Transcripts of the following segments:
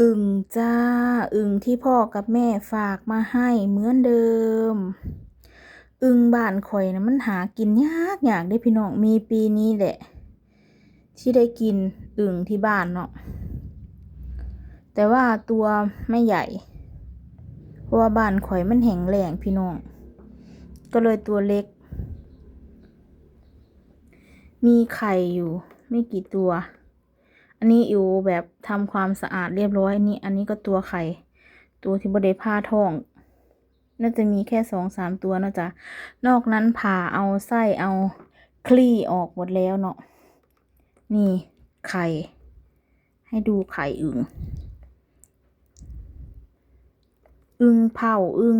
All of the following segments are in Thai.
อึ่งจ้า อึ่งที่พ่อกับแม่ฝากมาให้เหมือนเดิม อึ่งบ้านข่อยนะมันหากินยากอยากได้พี่น้องมีปีนี้แหละ ที่ได้กินอึ่งที่บ้านเนาะแต่ว่าตัวไม่ใหญ่ เพราะว่าบ้านข่อยมันแห็งแรงพี่น้อง ก็เลยตัวเล็ก มีไข่อยู่ไม่กี่ตัว อันนี้อยู่แบบทำความสะอาดเรียบร้อยนี่อันนี้ก็ตัวไข่ ตัวที่บดได้ผ้าท้อง น่าจะมีแค่สองสามตัวนะจ๊ะนอกนั้นผ่าเอาไส้เอาคลี่ออกหมดแล้วเนาะนี่ไข่ ให้ดูไข่อึงอึงเผาอึง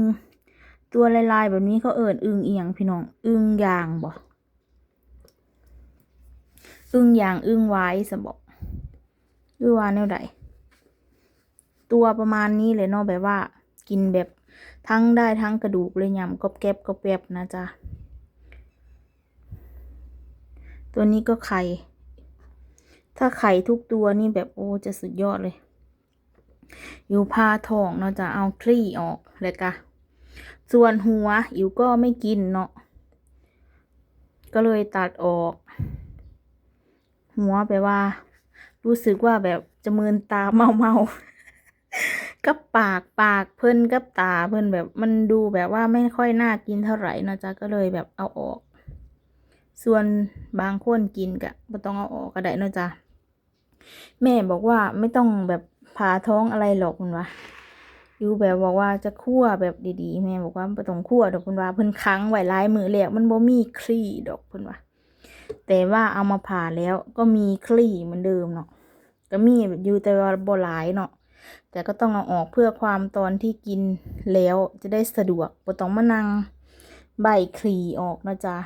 ตัวลายๆแบบนี้เขาเอิญอึงเอียงพี่น้องอึงยางบ่อึงยางอึงไว้สมบอก หรือว่าแนวใดตัวประมาณนี้เลยเนาะแบบว่า กินแบบทั้งได้ทั้งกระดูกเลยยำกรอบแกบกรอบแกบนะจ๊ะตัวนี้ก็ไข่ ถ้าไข่ทุกตัวนี่แบบโอ้จะสุดยอดเลย อยู่พาทองเนาะจะเอาคลี่ออกเลยกะ ส่วนหัวอิวก็ไม่กินเนาะ ก็เลยตัดออก หัวไปว่า รู้สึกว่าแบบจะมืนตาเมาเมากับปากปากเพิ่นกับตาเพิ่นแบบมันดูแบบว่าไม่ค่อยน่ากินเท่าไหร่นะจ๊ะก็เลยแบบเอาออก ส่วนบางคนกินกะไม่ต้องเอาออกก็ได้นะจ๊ะแม่บอกว่าไม่ต้องแบบผ่าท้องอะไรหรอกคุณวะอยู่แบบบอกว่าจะคั่วแบบดีๆ แม่บอกว่าไม่ต้องคั่วดอกคุณวะเพิ่นค้างไหวร้ายมือแล้วมันบ่มีคลี่ดอกคุณวะแต่ว่าเอามาผ่าแล้วก็มีคลี่เหมือนเดิมเนาะ ก็มีอยู่แต่ว่าบ่หลายเนาะแต่ก็ต้องเอาออกเพื่อความตอนที่กินแล้วจะได้สะดวกบ่ต้องมานั่งใบคลีออกนะจ๊ะ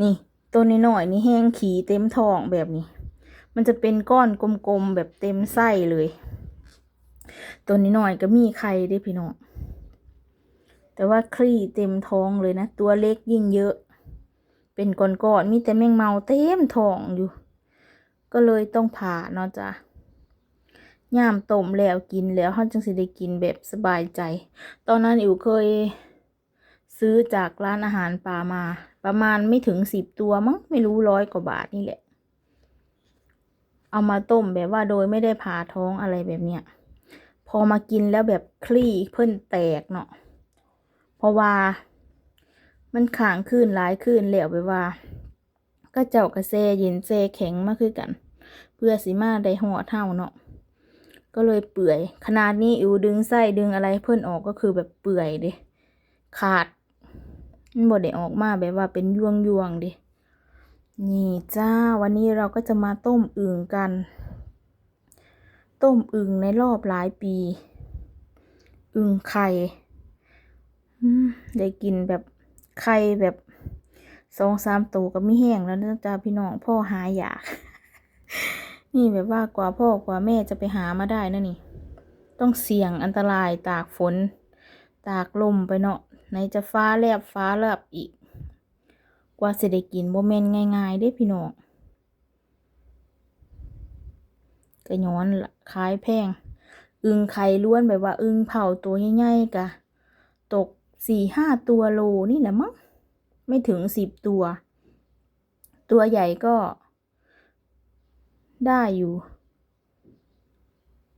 นี่ตัวนี้อยนี่แห้งขีเต็มท้องแบบนี้ มันจะเป็นก้อนกลมๆแบบเต็มไส้เลย ตัวนี้อยก็มีไข่ได้พี่น้องแต่ว่าคลีเต็มท้องเลยนะ ตัวเล็กยิ่งเยอะ เป็นก้อนๆมีแต่แมงเมาเต็มท้องอยู่ ก็เลยต้องผ่าเนาะจ้ะย่ามต้มแล้วกินแล้วเขาจังสิได้กินแบบสบายใจ ตอนนั้นอิ๋วเคยซื้อจากร้านอาหารปลามา ประมาณไม่ถึงสิบตัวมั้งไม่รู้ร้อยกว่าบาทนี่แหละ เอามาต้มแบบว่าโดยไม่ได้ผ่าท้องอะไรแบบเนี้ยพอมากินแล้วแบบคลี่เพิ่นแตกเนาะเพราะว่า มันขางขึ้นหลายขึ้นแล้วไปว่า ก็เจ้ากระเซยเย็นเซแข็งมากขึ้นกัน เพื่อสิมาได้หัวเท่าเนาะก็เลยเปื่อย ขนาดนี้อิวดึงไส้ดึงอะไรเพื่อนออกก็คือแบบเปื่อยเด้ขาดมันบดได้ออกมาแบบว่าเป็นยวงยวงเด้นี่จ้าวันนี้เราก็จะมาต้มอึ่งกัน ต้มอึ่งในรอบหลายปี อึ่งไข่ได้กินแบบไข่แบบสองสามตัวก็ไม่แห้งแล้วนะจ้าพี่น้องพ่อหายอยาก นี่แบบว่ากว่าพ่อกว่าแม่จะไปหามาได้นะนี่ ต้องเสี่ยงอันตรายตากฝน ตากลมไปเนาะไหนจะฟ้าแลบฟ้าแลบอีก กว่าเสด็จกินโมเมนง่ายๆได้พี่น้องกระย้อนขายแพง อึงไข่ล้วนแบบว่า อึงเผาตัวใหญ่ๆกะ ตกสี่ห้าตัวโลนี่แหละมั้งไม่ถึงสิบตัว ตัวใหญ่ก็ ได้อยู่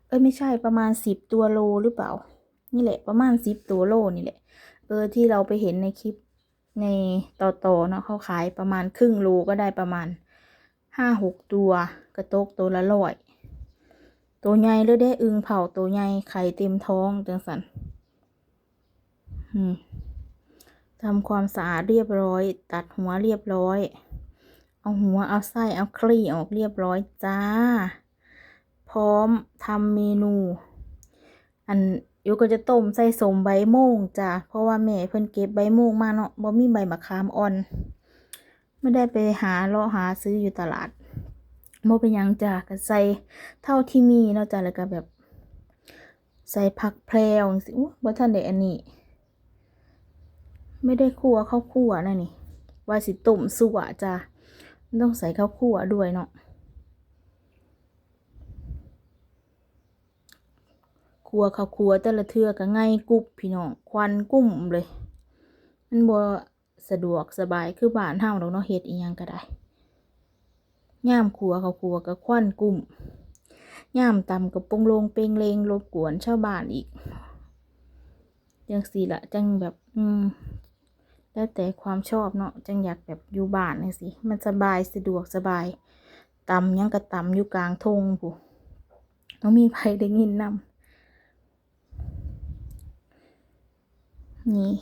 เอ้ยไม่ใช่ประมาณสิบตัวโลหรือเปล่า นี่แหละประมาณสิบตัวโลนี่แหละ เออที่เราไปเห็นในคลิปในต่อต่อเนาะเขาขายประมาณครึ่งโลก็ได้ประมาณห้าหกตัวกระตกตัวละร้อยตัวใหญ่เลยได้อึงเผาตัวใหญ่ไข่เต็มท้องจังสันทำความสะอาดเรียบร้อย ตัดหัวเรียบร้อย เอาหัวเอาไส้เอาคลี่ออกเรียบร้อยจ้า พร้อมทำเมนู อันยูก็จะต้มใส่สมใบโมงจ้าเพราะว่าแม่เพิ่นเก็บใบโมงมาเนาะบ่มีใบมะขามอ่อนไม่ได้ไปหาเลาะหาซื้ออยู่ตลาดโมเป็นยังจ้าก็ใส่เท่าที่มีเนาะจ้าแล้วก็แบบ ใส่ผักแพรวสิอู้บ่ทันได้อันนี้ ไม่ได้คั่วเข้าคั่วนะนี่ ว่าสิตุ่มสัวจ้า ต้องใส่ข้าวคั่วด้วยเนาะคัวข้าวคั่วแต่ละเทือก็ง่ายกุบพี่น้องควันกุ้มเลย มันบ่สะดวกสบายคือบ้านเฮาดอกเนาะเฮ็ดอีหยังก็ได้ย่ามขัวข้าวคั่วก็ควันกุ้มย่ามตำกับปงลงเปงเลงรบกวนชาวบ้านอีกจังสีละจังแบบ อืม แล้วแต่ความชอบเนาะจังอยากแบบอยู่บ้านจังซี่มันสบายสะดวกสบายตำยังก็ตำอยู่กลางทงผู้ต้องมีไผได้ยินนำนี่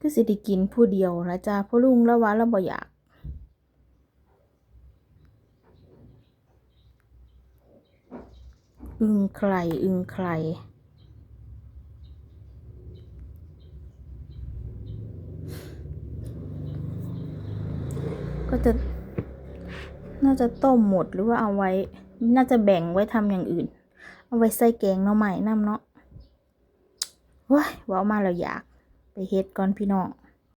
ก็สิได้กินผู้เดียวละจ้าพ่อลุงล้วว่าเราบ่อยากอึงใครอึงใคร ก็จะ น่าจะต้มหมดหรือว่าเอาไว้ น่าจะแบ่งไว้ทำอย่างอื่น เอาไว้ใส่แกงเนาะใหม่น้ำเนาะว้ายเว่ามาเราอยาก ไปเฮ็ดก่อนพี่น้อง